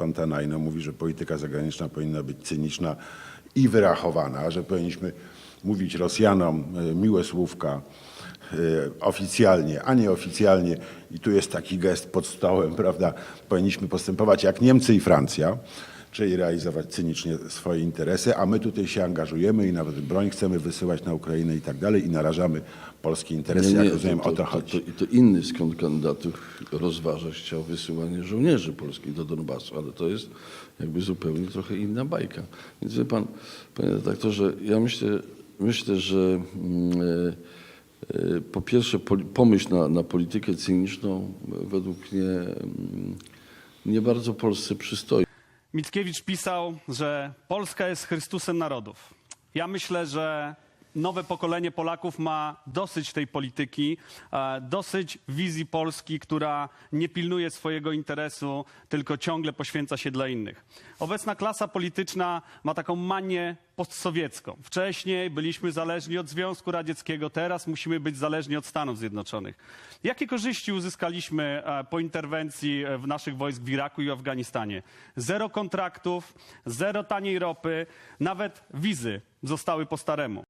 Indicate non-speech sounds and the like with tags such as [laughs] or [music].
Fontanajno mówi, że polityka zagraniczna powinna być cyniczna i wyrachowana, że powinniśmy mówić Rosjanom e, miłe słówka e, oficjalnie, a nie oficjalnie. I tu jest taki gest pod stołem, [laughs] prawda? Powinniśmy postępować jak Niemcy i Francja, czyli realizować cynicznie swoje interesy, a my tutaj się angażujemy i nawet broń chcemy wysyłać na Ukrainę i tak dalej i narażamy polskie interesy, jak rozumiem, o to chodzi. To, to, to inny z kandydatów rozważać chciał wysyłanie żołnierzy polskich do Donbasu, ale to jest jakby zupełnie trochę inna bajka. Więc wie pan, panie redaktorze, ja myślę, myślę że e, po pierwsze pomyśl na, na politykę cyniczną według mnie mm, nie bardzo Polsce przystoi. Mickiewicz pisał, że Polska jest Chrystusem narodów. Ja myślę, że nowe pokolenie Polaków ma dosyć tej polityki, e, dosyć wizji Polski, która nie pilnuje swojego interesu, tylko ciągle poświęca się dla innych. Obecna klasa polityczna ma taką manię postsowiecką. Wcześniej byliśmy zależni od Związku Radzieckiego, teraz musimy być zależni od Stanów Zjednoczonych. Jakie korzyści uzyskaliśmy e, po interwencji e, w naszych wojsk w Iraku i Afganistanie? Zero kontraktów, zero taniej ropy, nawet wizy zostały po staremu.